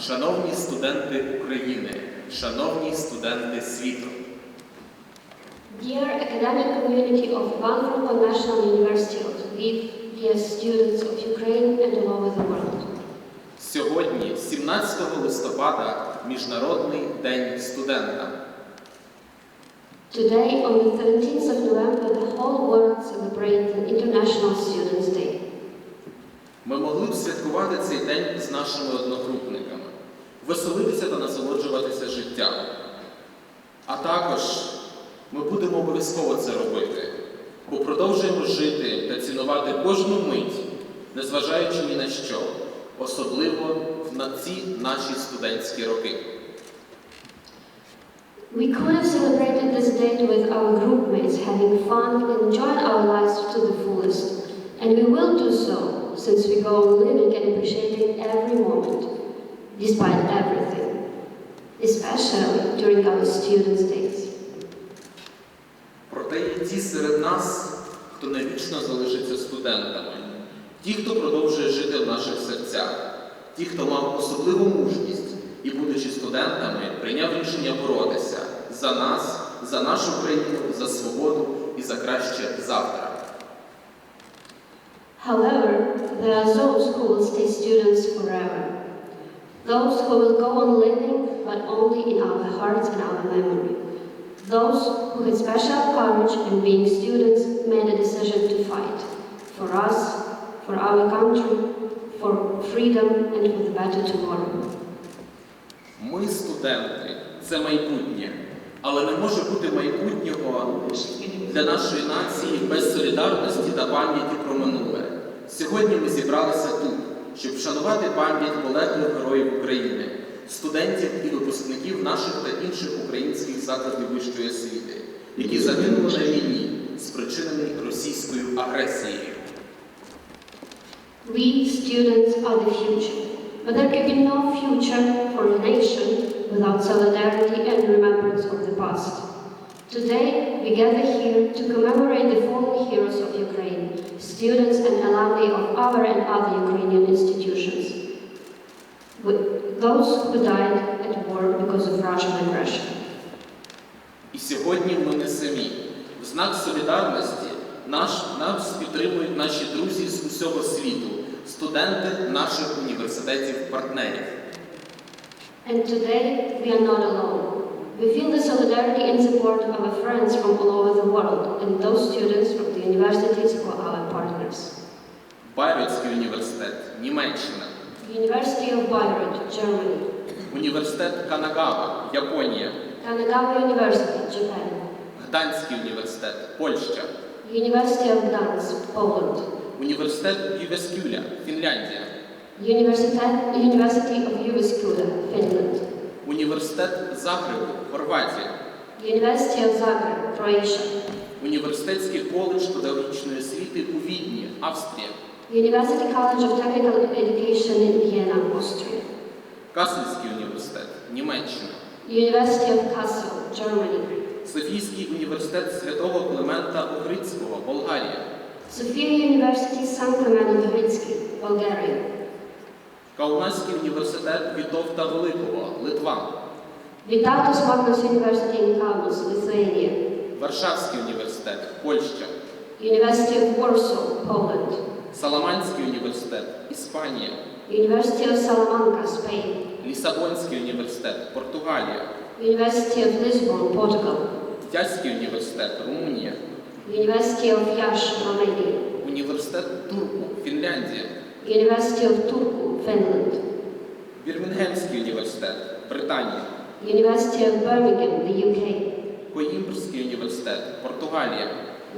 шановні студенти України, шановні студенти світу. Dear academic community of Ivan Franko National University of Lviv, dear students of Ukraine and all over the world. Сьогодні, 17 листопада, Міжнародний день студента. Today, on the 17th of November, the whole world celebrates the International Students' Day. Ми могли б святкувати цей день з нашими одногрупниками, веселитися та насолоджуватися життям. А також ми будемо обов'язково це робити, бо продовжуємо жити та цінувати кожну мить, незважаючи ні на що, особливо на ці наші студентські роки. We could have celebrated this date with our group mates, having fun and enjoying our lives to the fullest. And we will do so, since we go on living and appreciating every moment, despite everything, especially during our students' days. Проте є ті серед нас, хто навічно залишиться студентами, ті, хто продовжує жити в наших серцях, ті, хто мав особливу мужність і, будучи студентами, прийняв рішення боротися за нас, за нашу країну, за свободу і за краще завтра. However, there are those who will stay students forever. Those who will go on living, but only in our hearts and our memory. Those who had special courage and being students made a decision to fight. For us, for our country, for freedom and for the better tomorrow. Ми, студенти, це майбутнє, але не може бути майбутнього для нашої нації без солідарності та пам'яті про минуле. Сьогодні ми зібралися тут, щоб вшанувати пам'ять полеглих героїв України, студентів і випускників наших та інших українських закладів вищої освіти, які загинули на війні, спричиненій російською агресією. We students are the future, but there can be no future for a nation without solidarity and remembrance of the past. Today, we gather here to commemorate the fallen heroes of Ukraine, students and alumni of our and other Ukrainian institutions, with those who died at war because of Russian aggression. І сьогодні ми не самі. В знак солідарності наш, нас підтримують наші друзі з усього світу, студенти наших університетів-партнерів. And today, we are not alone. We feel the solidarity and support of our friends from all over the world and those students from the universities who are our partners. Байройський університет, Німеччина, University of Bayreuth, Germany. університет Канагава, Японія, Kanagawa University, Japan. Гданський університет, Польща, University of Gdansk, Poland. університет Ювескюля, Фінляндія, Universitet, University of Jyväskylä, Finland. Університет Загребу, Хорватія, University of Zagreb, Croatia. університетський коледж педагогічної освіти у Відні, Австрія, University College of Technical Education in Vienna, Austria. Кассельський університет, Німеччина, University of Kassel, Germany. Софійський університет святого Климента Охридського, Болгарія, Sofia University, San Clemente Ugrinsky, Bulgaria. Каунасський університет Вітовта Великого, Литва, Vytautas Magnus University in Kaunas, Lithuania. Варшавський університет, Польща, University of Warsaw, Poland. Саламанський університет, Іспанія, University of Salamanca, Spain. Лісабонський університет, Португалія, University of Lisbon, Portugal. Тязький університет, Румунія, University of Iași, Romania. університет Турку, Фінляндія, University of Turku, Finland. Бірмінгемський університет, Британія, University of Birmingham, the UK. Коїмбрський університет, Португалія,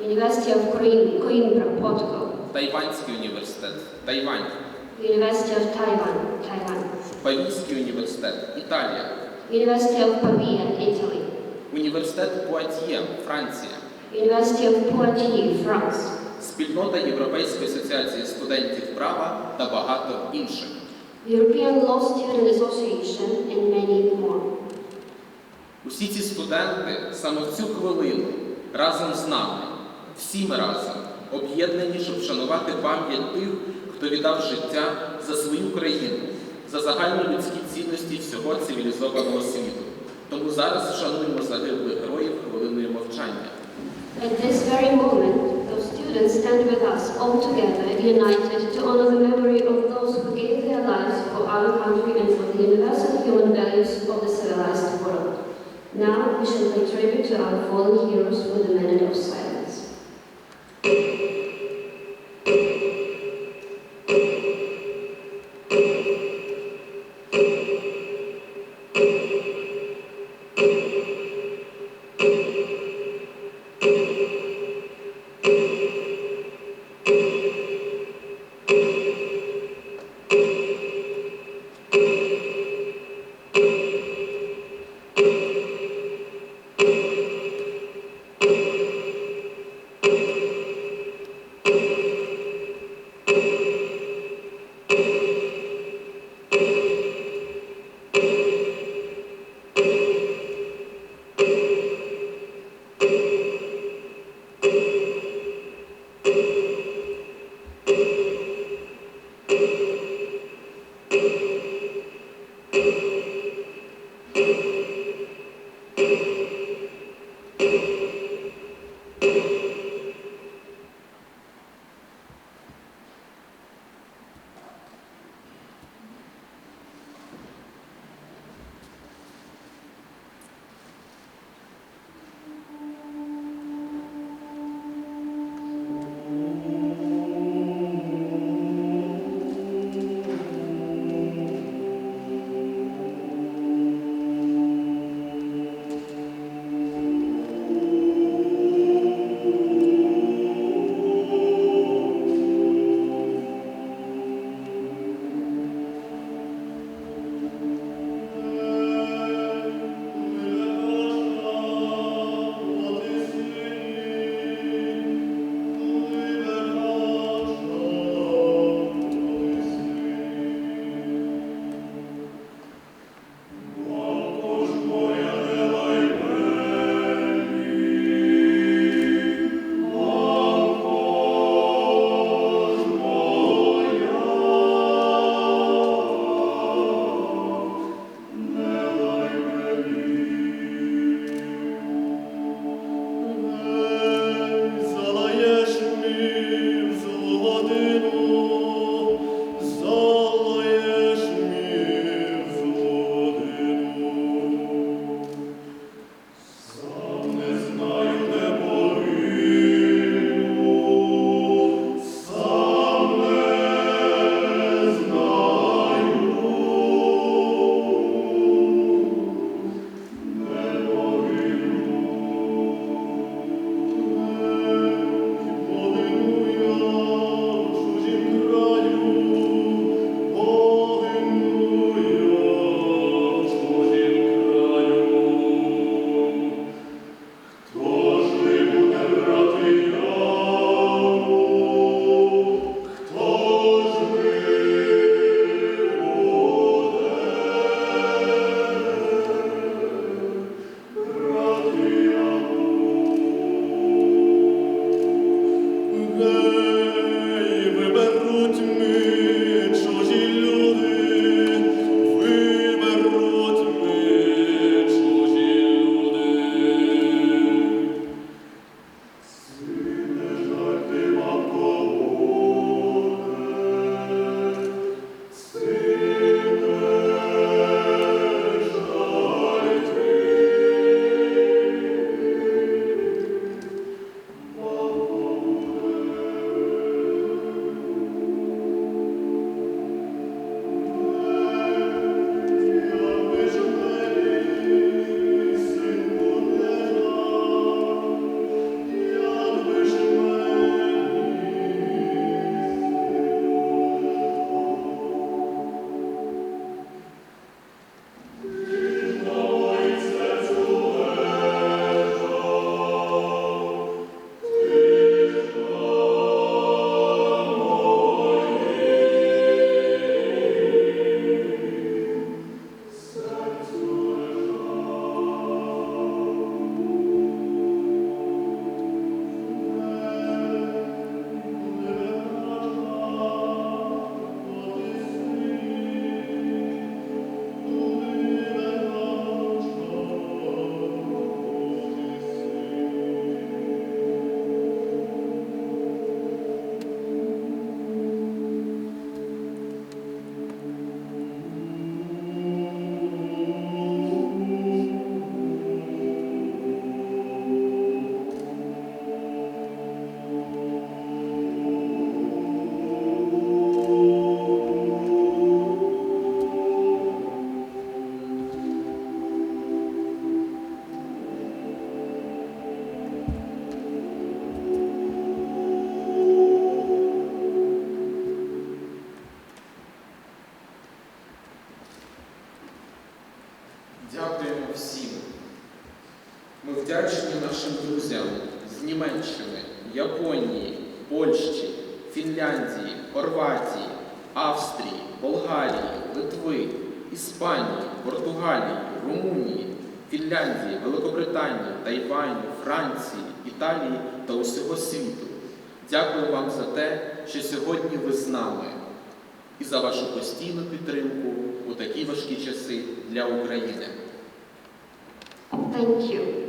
University of Coimbra, Portugal. Тайванський університет, Тайвань, University of Taiwan, Taiwan. Павійський університет, Італія, University of Pavia, Italy. університет Пуатьє, Франція, University of Poitiers, France. Спільнота Європейської асоціації студентів права та багато інших. European Law Student Association and many more. Усі ці студенти саме в цю хвилину разом з нами, всі ми разом об'єднані, щоб вшанувати пам'ять тих, хто віддав життя за свою країну, за загальні людські цінності всього цивілізованого світу. Тому зараз вшануємо загиблих героїв хвилиною мовчання. At this very moment, students stand with us all together, united to honor the memory of those who gave their lives for our country and for the universal human values of the civilized world. Now we shall pay tribute to our fallen heroes with a minute of silence. you. the Фінляндії, Хорватії, Австрії, Болгарії, Литви, Іспанії, Португалії, Румунії, Фінляндії, Великобританії, Тайваню, Франції, Італії та усього світу. Дякую вам за те, що сьогодні ви з нами і за вашу постійну підтримку у такі важкі часи для України. Thank.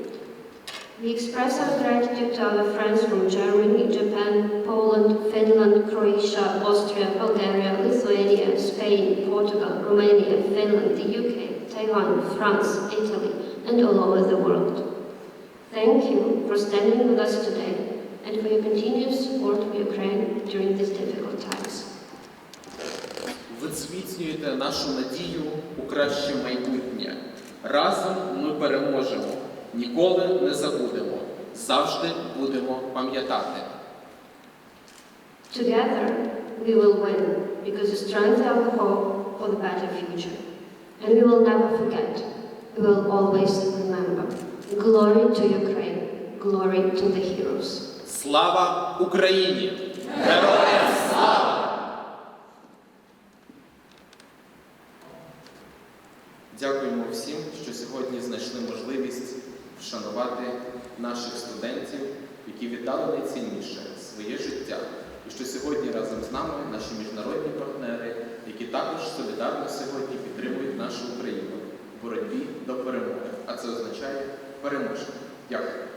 We express our gratitude to our friends from Germany, Japan, Poland, Finland, Croatia, Austria, Bulgaria, Lithuania, Spain, Portugal, Romania, Finland, the UK, Taiwan, France, Italy, and all over the world. Thank you for standing with us today and for your continued support of Ukraine during these difficult times. Ви зміцнюєте нашу надію у краще майбутнє. Разом ми переможемо, Ніколи не забудемо, завжди будемо пам'ятати. Together, we will win because the strength of hope for the better future. And we will never forget. We will always remember. Glory to Ukraine. Glory to the heroes. Слава Україні! Героям слава! Дякуємо всім, що сьогодні знайшли можливість вшанувати наших студентів, які віддали найцінніше своє життя. І що сьогодні разом з нами наші міжнародні партнери, які також солідарно сьогодні підтримують нашу Україну в боротьбі до перемоги. А це означає переможні. Дякую.